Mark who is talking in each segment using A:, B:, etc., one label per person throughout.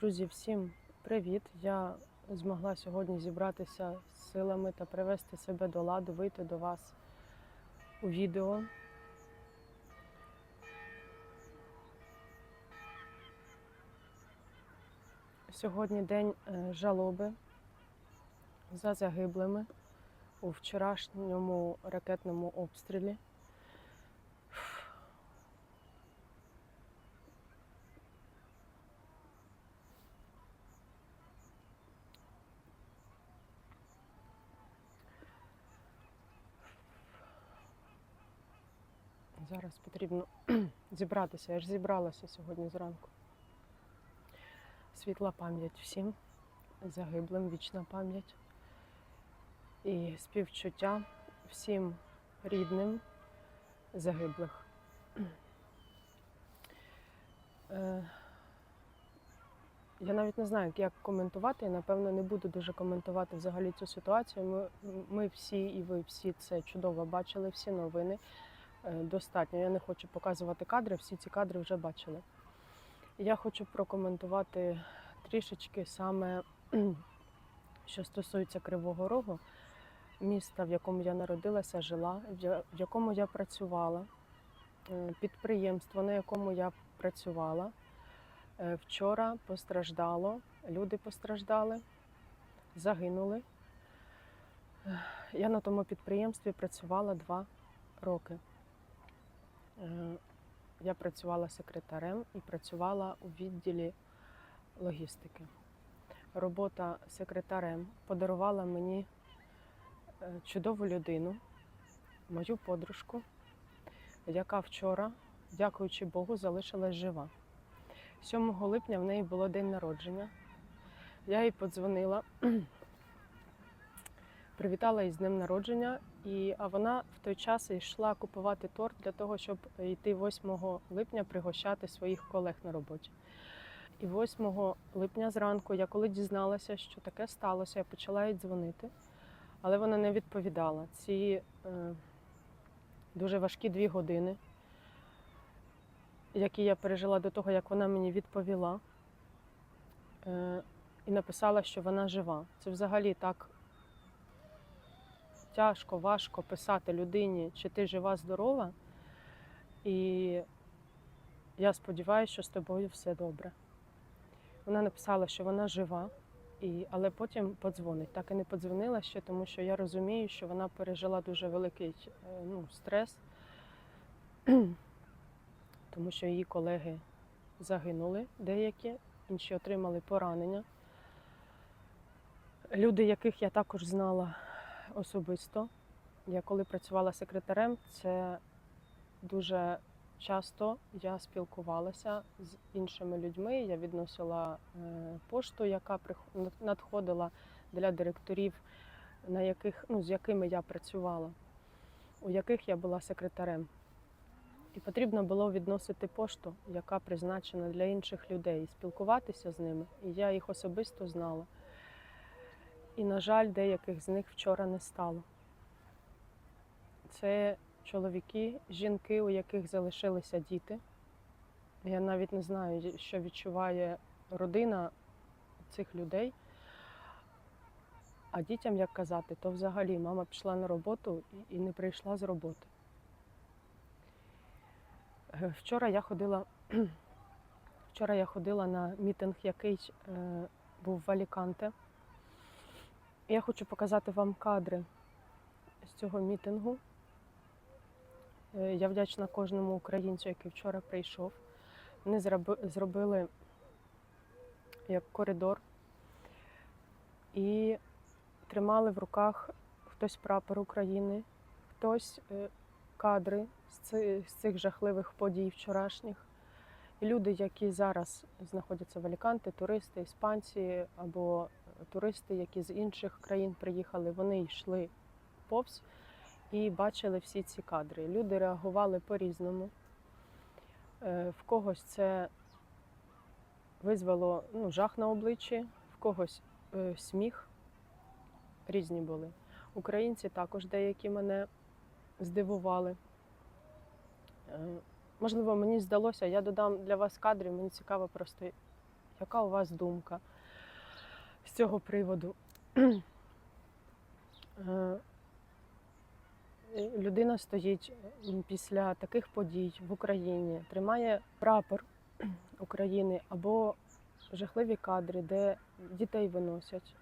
A: Друзі, всім привіт! Я змогла сьогодні зібратися з силами та привести себе до ладу, вийти до вас у відео. Сьогодні день е, жалоби за загиблими у вчорашньому ракетному обстрілі. Зараз потрібно зібратися. Я ж зібралася сьогодні зранку. Світла пам'ять всім загиблим, вічна пам'ять і співчуття всім рідним загиблих. Е, Я навіть не знаю, як коментувати. Я напевно не буду дуже коментувати взагалі цю ситуацію. Ми, ми всі і ви всі це чудово бачили, всі новини. Е, Достатньо. Я не хочу показувати кадри, всі ці кадри вже бачили. Я хочу прокоментувати трішечки саме, що стосується Кривого Рогу, міста, в якому я народилася, жила, в якому я працювала, е, підприємство, на якому я працювала. Е, Вчора постраждало, люди постраждали, загинули. Я на тому підприємстві працювала два роки. Е, Я працювала секретарем і працювала у відділі логістики. Робота секретарем подарувала мені е, чудову людину, мою подружку, яка вчора, дякуючи Богу, залишилась жива. 7 липня в неї було день народження. Я їй подзвонила, привітала її з днем народження, і, а вона в той час йшла купувати торт для того, щоб йти 8 липня пригощати своїх колег на роботі. І 8 липня зранку, я коли дізналася, що таке сталося, я почала їй дзвонити, але вона не відповідала. Ці е, дуже важкі дві години, які я пережила до того, як вона мені відповіла, е, і написала, що вона жива. Це взагалі так тяжко, важко писати людині, чи ти жива, здорова. І я сподіваюся, що з тобою все добре. Вона написала, що вона жива, і, але потім подзвонить. Так і не подзвонила ще, тому що я розумію, що вона пережила дуже великий е, ну, стрес, тому що її колеги загинули деякі, інші отримали поранення. Люди, яких я також знала особисто. Я коли працювала секретарем, це дуже часто я спілкувалася з іншими людьми. Я відносила е, пошту, яка надходила для директорів, на яких, ну, з якими я працювала, у яких я була секретарем. І потрібно було відносити пошту, яка призначена для інших людей, і спілкуватися з ними. І я їх особисто знала. І, на жаль, деяких з них вчора не стало. Це чоловіки, жінки, у яких залишилися діти. Я навіть не знаю, що відчуває родина цих людей. А дітям, як казати, то взагалі мама пішла на роботу і- не прийшла з роботи. Е, Вчора я ходила, вчора я ходила на мітинг, який е, був в Аліканте. Я хочу показати вам кадри з цього мітингу. Е, Я вдячна кожному українцю, який вчора прийшов. Вони зробили як коридор і тримали в руках хтось прапор України, хтось е, кадри з цих жахливих подій вчорашніх. І люди, які зараз знаходяться в Аліканте, туристи, іспанці або туристи, які з інших країн приїхали, вони йшли повз і бачили всі ці кадри. Люди реагували по-різному. Е, В когось це визвало ну, жах на обличчі, в когось е, сміх. Різні були. Українці також деякі мене здивували. Е, Можливо, мені здалося, я додам для вас кадрів, мені цікаво просто, яка у вас думка з цього приводу. Е, Людина стоїть після таких подій в Україні, тримає прапор України або жахливі кадри, де дітей виносять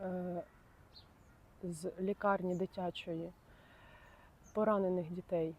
A: е, з лікарні дитячої, поранених дітей.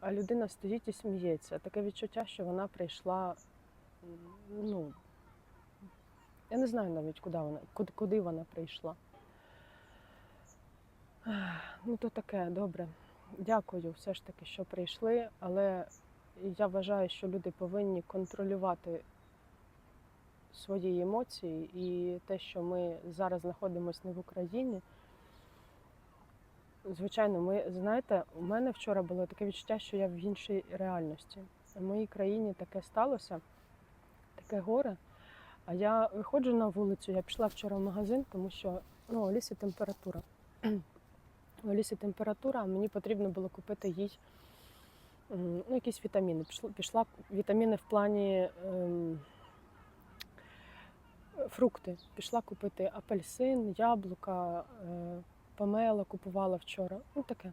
A: А людина стоїть і сміється. Таке відчуття, що вона прийшла. Ну, я не знаю навіть, куди вона, куди, вона прийшла. Ну, то таке, добре. Дякую все ж таки, що прийшли, але я вважаю, що люди повинні контролювати свої емоції і те, що ми зараз знаходимося не в Україні. Звичайно, ми знаєте, у мене вчора було таке відчуття, що я в іншій реальності. В моїй країні таке сталося, таке горе. А я виходжу на вулицю, я пішла вчора в магазин, тому що ну, у лісі температура. У лісі температура, а мені потрібно було купити їй ну, якісь вітаміни. Пішла, пішла вітаміни в плані ем, фрукти. Пішла купити апельсин, яблука, е, помела купувала вчора. Ну таке.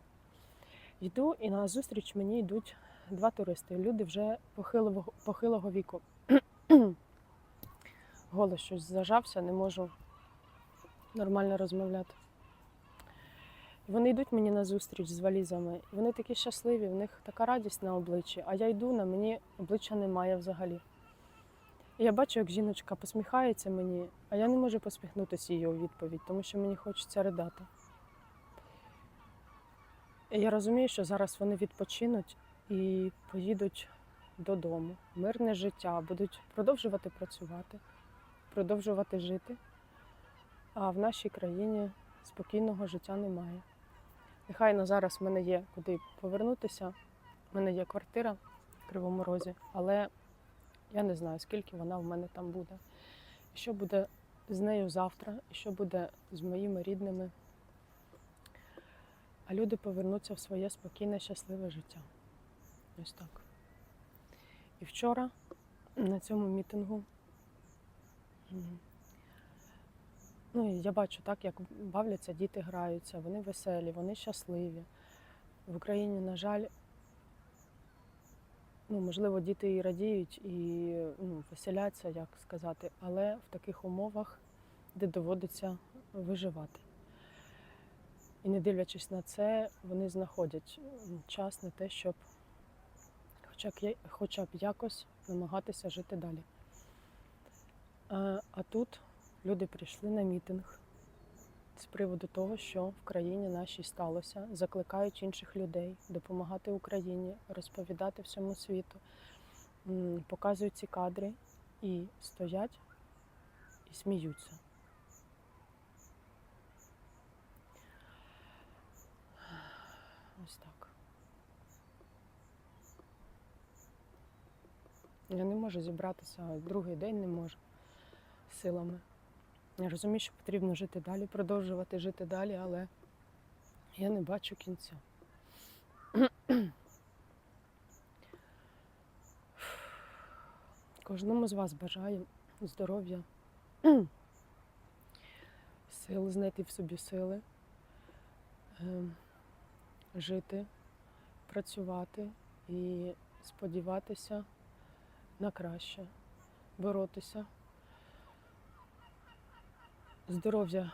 A: Йду і на зустріч мені йдуть два туристи. Люди вже похилого, похилого віку. Голос щось зажався, не можу нормально розмовляти. Вони йдуть мені на зустріч з валізами. Вони такі щасливі, в них така радість на обличчі, а я йду, на мені обличчя немає взагалі. І я бачу, як жіночка посміхається мені, а я не можу посміхнутися її у відповідь, тому що мені хочеться ридати. І я розумію, що зараз вони відпочинуть і поїдуть додому. Мирне життя, будуть продовжувати працювати, продовжувати жити. А в нашій країні спокійного життя немає. Нехай на зараз в мене є куди повернутися. В мене є квартира в Кривому Розі, але я не знаю, скільки вона в мене там буде. Що буде з нею завтра, і що буде з моїми рідними. А люди повернуться в своє спокійне, щасливе життя. Ось так. І вчора на цьому мітингу. Ну, я бачу так, як бавляться, діти граються, вони веселі, вони щасливі. В Україні, на жаль, ну, можливо, діти і радіють, і ну, веселяться, як сказати, але в таких умовах, де доводиться виживати. І не дивлячись на це, вони знаходять час на те, щоб хоча б якось намагатися жити далі. А, а тут люди прийшли на мітинг з приводу того, що в країні нашій сталося, закликають інших людей допомагати Україні, розповідати всьому світу, показують ці кадри і стоять і сміються. Ось так. Я не можу зібратися, другий день не можу силами. Я розумію, що потрібно жити далі, продовжувати жити далі, але я не бачу кінця. Кожному з вас бажаю здоров'я, сил, знайти в собі сили, ем, жити, працювати і сподіватися на краще, боротися. Здоров'я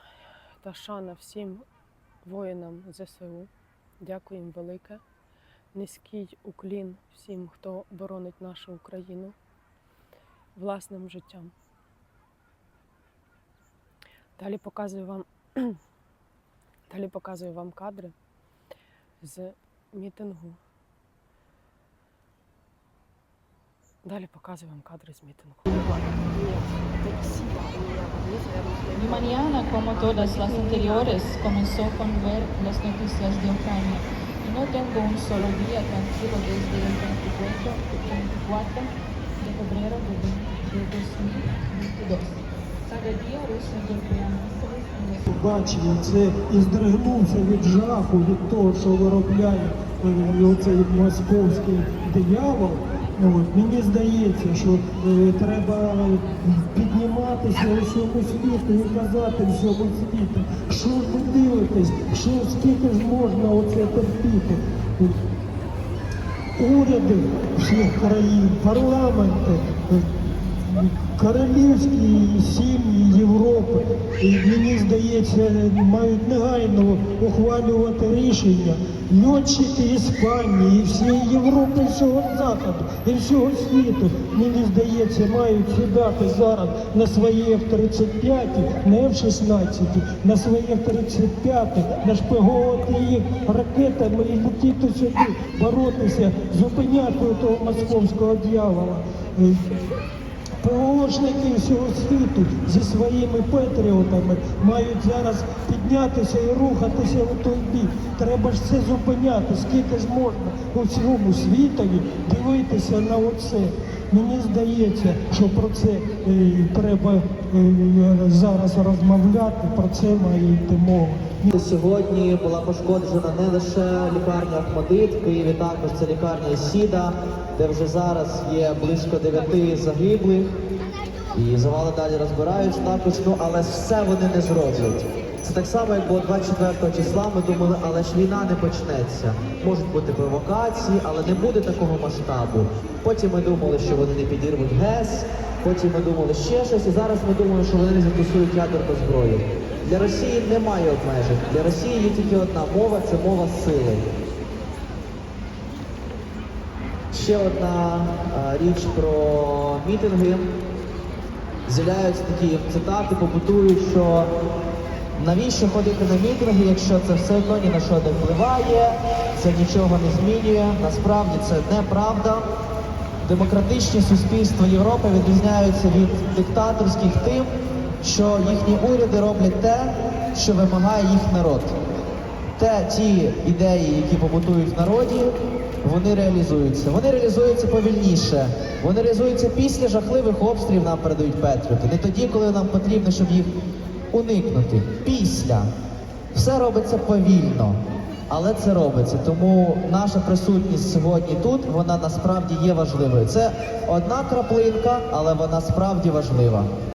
A: та шана всім воїнам ЗСУ. Дякую їм велике. Низький уклін всім, хто боронить нашу Україну власним життям. Далі показую вам, далі показую вам кадри з мітингу. Далі показую вам кадри з мітингу.
B: Mi mañana, como todas las anteriores, comenzó con ver las noticias de Ucrania. Y no tengo un solo día tranquilo desde el 24, 24 de febrero de, de 2022. Cada día Rusia golpea nuestros
C: Бачив це і здригнувся від жаху, від того, що виробляє е, оцей московський диявол. От, мені здається, що е, треба у всьому світу і казати всьому світу, що ж ви дивитесь, що скільки ж можна оце терпіти. Уряди всіх країн, парламенти, королівські сім'ї Європи, і мені здається, мають негайно ухвалювати рішення. Льотчики Іспанії, і всієї Європи, всього Заходу, і всього світу, мені здається, мають сідати зараз на свої F-35, не F-16, на свої F-35, нашпиговувати їх ракетами і летіти сюди, боротися, зупиняти того московського дьявола. ПОшники всього світу зі своїми патріотами мають зараз піднятися і рухатися у той бік. Треба ж це зупиняти. Скільки ж можна у всьому світові дивитися на оце? Мені здається, що про це е, треба зараз розмовляти, про це має йти мова.
D: Сьогодні була пошкоджена не лише лікарня Ахмадит, в Києві також це лікарня Сіда, де вже зараз є близько дев'яти загиблих. І завали далі розбирають також, ну але все вони не зроблять. Це так само, як було 24 числа. Ми думали, але ж війна не почнеться. Можуть бути провокації, але не буде такого масштабу. Потім ми думали, що вони не підірвуть ГЕС. Потім ми думали ще щось, і зараз ми думаємо, що вони застосують ядерну зброю. Для Росії немає обмежень. Для Росії є тільки одна мова це мова сили. Ще одна е, річ про мітинги. З'являються такі цитати, побутують, що навіщо ходити на мітинги, якщо це все одно ні на що не впливає, це нічого не змінює. Насправді це неправда. Демократичні суспільства Європи відрізняються від диктаторських тим, що їхні уряди роблять те, що вимагає їх народ. Те, ті ідеї, які побутують в народі, вони реалізуються. Вони реалізуються повільніше. Вони реалізуються після жахливих обстрілів нам передають Петріоти. Не тоді, коли нам потрібно, щоб їх уникнути. Після. Все робиться повільно. Але це робиться. Тому наша присутність сьогодні тут, вона насправді є важливою. Це одна краплинка, але вона справді важлива.